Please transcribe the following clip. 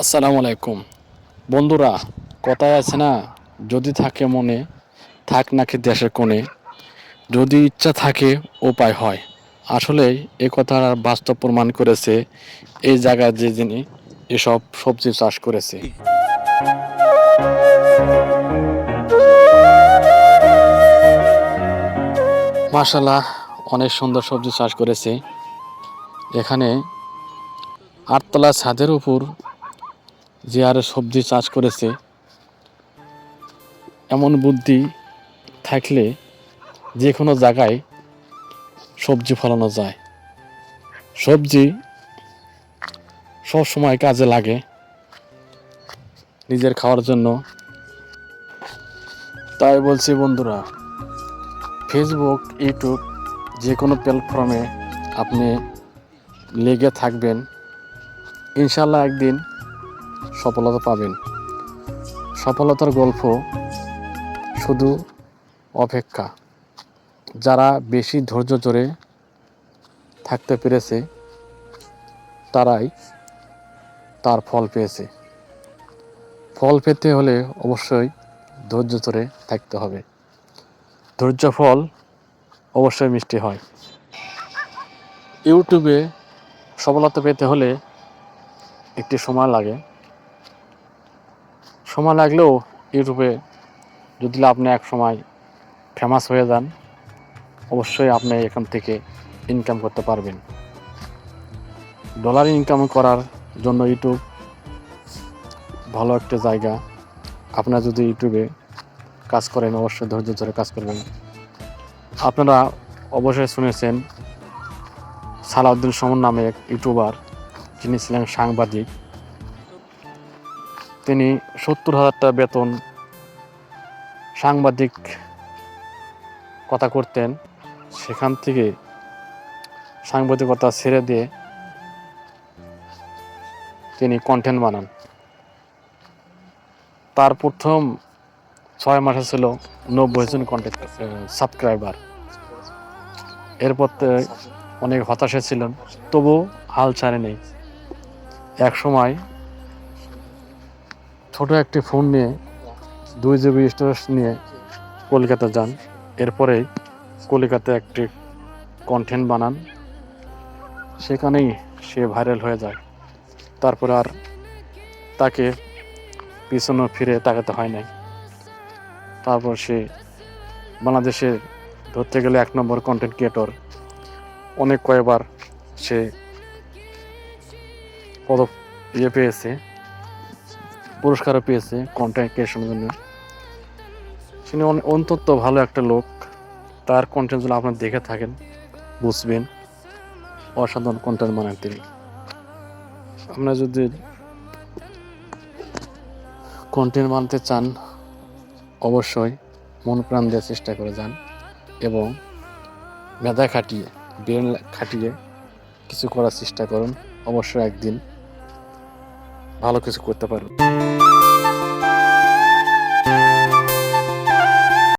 আসসালামু আলাইকুম। বন্ধুরা, কথায় আছে না, যদি থাকে মনে, থাক নাকি দেশের কোণে। যদি ইচ্ছা থাকে, উপায় হয়। আসলে এ কথার বাস্তব প্রমাণ করেছে এই জায়গায় যে যিনি এসব সবজি চাষ করেছে। মাশাল্লাহ অনেক সুন্দর সবজি চাষ করেছে। এখানে আটতলা ছাদের উপর যে আরে সবজি চাষ করেছে, এমন বুদ্ধি থাকলে যে কোনো জায়গায় সবজি ফলানো যায়। সবজি সব সময় কাজে লাগে নিজের খাওয়ার জন্য। তাই বলছি বন্ধুরা ফেসবুক ইউটিউব যে কোনো প্ল্যাটফর্মে আপনি লেগে থাকবেন। ইনশাল্লাহ একদিন সফলতা পাবেন। সফলতার গল্প শুধু অপেক্ষা। যারা বেশি ধৈর্য ধরে থাকতে পেরেছে, তারাই তার ফল পেয়েছে। ফল পেতে হলে অবশ্যই ধৈর্য ধরে থাকতে হবে। ধৈর্য ফল অবশ্যই মিষ্টি হয়। ইউটিউবে সফলতা পেতে হলে একটি সময় লাগে। সময় লাগলেও ইউটিউবে যদি আপনি এক সময় ফেমাস হয়ে যান, অবশ্যই আপনি এখান থেকে ইনকাম করতে পারবেন। ডলার ইনকাম করার জন্য ইউটিউব ভালো একটা জায়গা। আপনারা যদি ইউটিউবে কাজ করেন, অবশ্যই ধৈর্য ধরে কাজ করবেন। আপনারা অবশ্যই শুনেছেন সালাউদ্দিন সমন নামে এক ইউটিউবার, যিনি ছিলেন সাংবাদিক। তিনি সত্তর হাজার টাকা বেতন সাংবাদিক কথা করতেন। সেখান থেকে সাংবাদিকতা ছেড়ে দিয়ে তিনি কন্টেন্ট বানান। তার প্রথম ছয় মাসে ছিল নব্বই জন কন্টেন্ট সাবস্ক্রাইবার এরপর অনেক হতাশা ছিলেন তবু হাল ছাড়েনি। এক সময় ছোট একটি ফোন নিয়ে দুই জিবি স্টোরেজ নিয়ে কলকাতা যান। এরপরেই কলকাতায় একটি কন্টেন্ট বানান। সেখানেই সে ভাইরাল হয়ে যায়। তারপর আর তাকে পিছনে ফিরে তাকাতে হয় নাই। তারপর সে বাংলাদেশে ধরতে গেলে এক নম্বর কন্টেন্ট ক্রিয়েটর অনেক কয়েকবার সে পদ ইয়ে পেয়েছে। পুরস্কারও পেয়েছে কন্টেন্ট ক্রিয়েশনের জন্য। তিনি অন- অন্তত ভালো একটা লোক। তার কন্টেন্টগুলো আপনার দেখে থাকেন, বুঝবেন। অসাধারণ কন্টেন্ট বানান তিনি। আপনারা যদি কন্টেন্ট বানাতে চান, অবশ্যই মন প্রাণ দেওয়ার চেষ্টা করে যান এবং মেধা খাটিয়ে ব্রেন খাটিয়ে কিছু করার চেষ্টা করুন। অবশ্যই একদিন ভালো কিছু করতে পারবেন